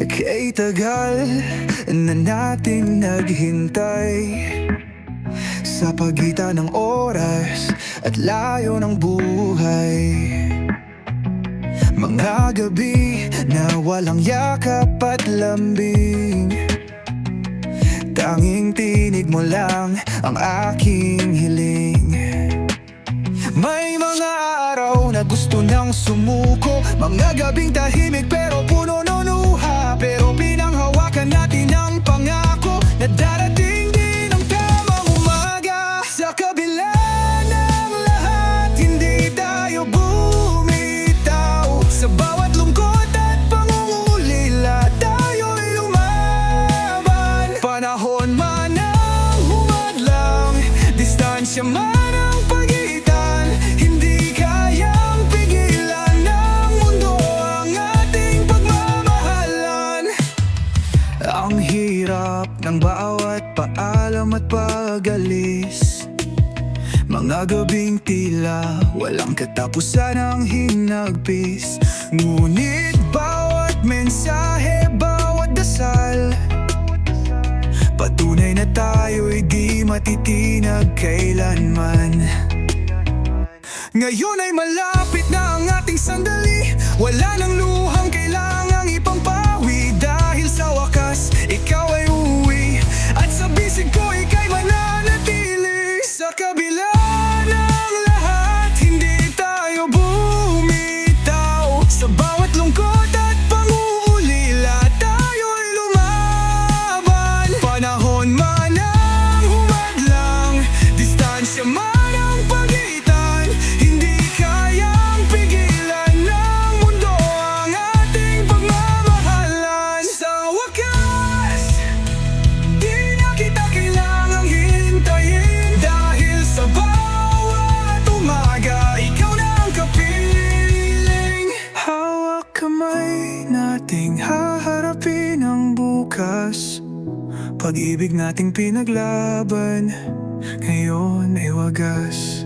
Kay tagal na nating naghintay Sa pagitan ng oras at layo ng buhay. Mga gabi na walang yakap at lambing. Tanging tinig mo lang ang aking hiling. May mga araw na gusto nang sumuko. Mga gabing tahimik Distansya man ang pagitan. Hindi kayang pigilan ng mundo Ang ating pagmamahalan. Ang hirap ng bawat paalam at pag-alis. Mga gabing tila walang katapusan ang hinagpis Ngunit bawat mensahe, di matitinag kailanman. Ngayon ay malapit Kamay nating haharapin ang bukas. Pag-ibig nating pinaglaban Ngayon ay wagas